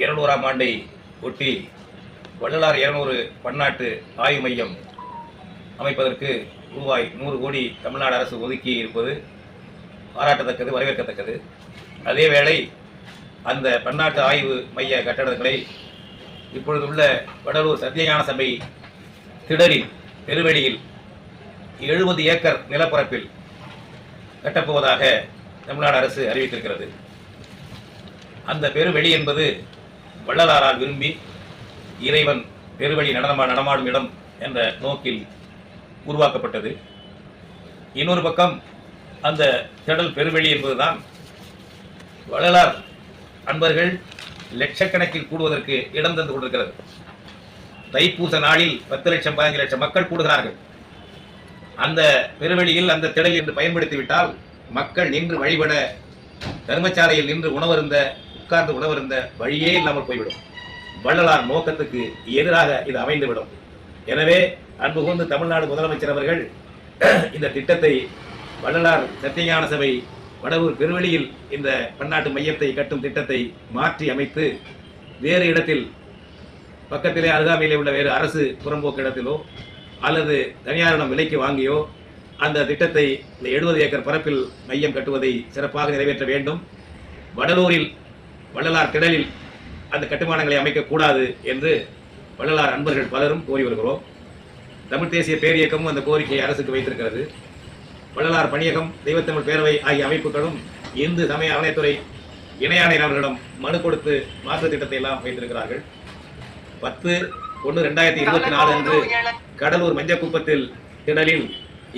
இருநூறாம் ஆண்டை ஒட்டி வள்ளலார் இருநூறு பன்னாட்டு ஆய்வு மையம் அமைப்பதற்கு ரூபாய் நூறு கோடி தமிழ்நாடு அரசு ஒதுக்கி இருப்பது பாராட்டத்தக்கது வரவேற்கத்தக்கது. அதேவேளை அந்த பன்னாட்டு ஆய்வு மைய கட்டடங்களை இப்பொழுது உள்ள வடலூர் சத்தியஞான சபை திடலில் பெருவெளியில் எழுபது ஏக்கர் நிலப்பரப்பில் கட்டப்போவதாக தமிழ்நாடு அரசு அறிவித்திருக்கிறது. அந்த பெருவெளி என்பது வள்ளலாரால் விரும்பி இறைவன் பெருவழி நடனமா நடமாடும் இடம் என்ற நோக்கில் உருவாக்கப்பட்டது. இன்னொரு பக்கம் அந்த திடல் பெருவெளி என்பதுதான் வள்ளலார் அன்பர்கள் லட்சக்கணக்கில் கூடுவதற்கு இடம் தந்து கொண்டிருக்கிறது. தைப்பூச நாளில் பத்து லட்சம் பதினஞ்சு லட்சம் மக்கள் கூடுகிறார்கள். அந்த பெருவெளியில் அந்த திடல் என்று பயன்படுத்திவிட்டால் மக்கள் நின்று வழிபட தர்மச்சாலையில் நின்று உணவருந்த உட்கார்ந்து உணவருந்த வழியே இல்லாமல் போய்விடும். வள்ளலார் நோக்கத்துக்கு எதிராக இது அமைந்துவிடும். எனவே அன்பு கூர்ந்து தமிழ்நாடு முதலமைச்சர் அவர்கள் இந்த திட்டத்தை வள்ளலார் சத்தியஞான சபை வடவூர் பெருவெளியில் இந்த பன்னாட்டு மையத்தை கட்டும் திட்டத்தை மாற்றி அமைத்து வேறு இடத்தில் பக்கத்திலே அருகாமையிலே உள்ள வேறு அரசு புறம்போக்கு இடத்திலோ அல்லது தனியாரிடம் விலைக்கு வாங்கியோ அந்த திட்டத்தை இந்த எழுபது ஏக்கர் பரப்பில் மையம் கட்டுவதை சிறப்பாக நிறைவேற்ற வேண்டும். வடலூரில் வள்ளலார் திடலில் அந்த கட்டுமானங்களை அமைக்கக்கூடாது என்று வள்ளலார் அன்பர்கள் பலரும் கோரி வருகிறோம். தமிழ் தேசிய பேரியக்கமும் அந்த கோரிக்கையை அரசுக்கு வைத்திருக்கிறது. வள்ளலார் பணியகம் தெய்வத்தமிழ் பேரவை ஆகிய அமைப்புகளும் இந்து சமய அறநிலைத்துறை இணை அவர்களிடம் மனு கொடுத்து மாற்று திட்டத்தை எல்லாம் வைத்திருக்கிறார்கள். பத்து ஒன்று ரெண்டாயிரத்தி இருபத்தி நாலு அன்று கடலூர் மஞ்சக்குப்பத்தில் திடலில்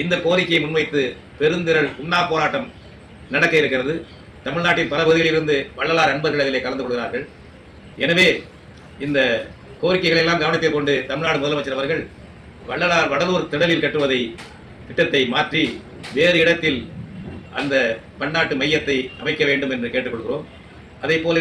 இந்த கோரிக்கையை முன்வைத்து பெருந்திரள் உண்ணா போராட்டம் நடக்க இருக்கிறது. தமிழ்நாட்டின் பல பகுதிகளிலிருந்து வள்ளலார் அன்பர்கள் அதிலே கலந்து கொள்கிறார்கள். எனவே இந்த கோரிக்கைகளை எல்லாம் கவனத்தில் கொண்டு தமிழ்நாடு முதலமைச்சர் அவர்கள் வள்ளலார் வடலூர் திடலில் கட்டுவதை திட்டத்தை மாற்றி வேறு இடத்தில் அந்த பன்னாட்டு மையத்தை அமைக்க வேண்டும் என்று கேட்டுக்கொள்கிறோம். அதே போல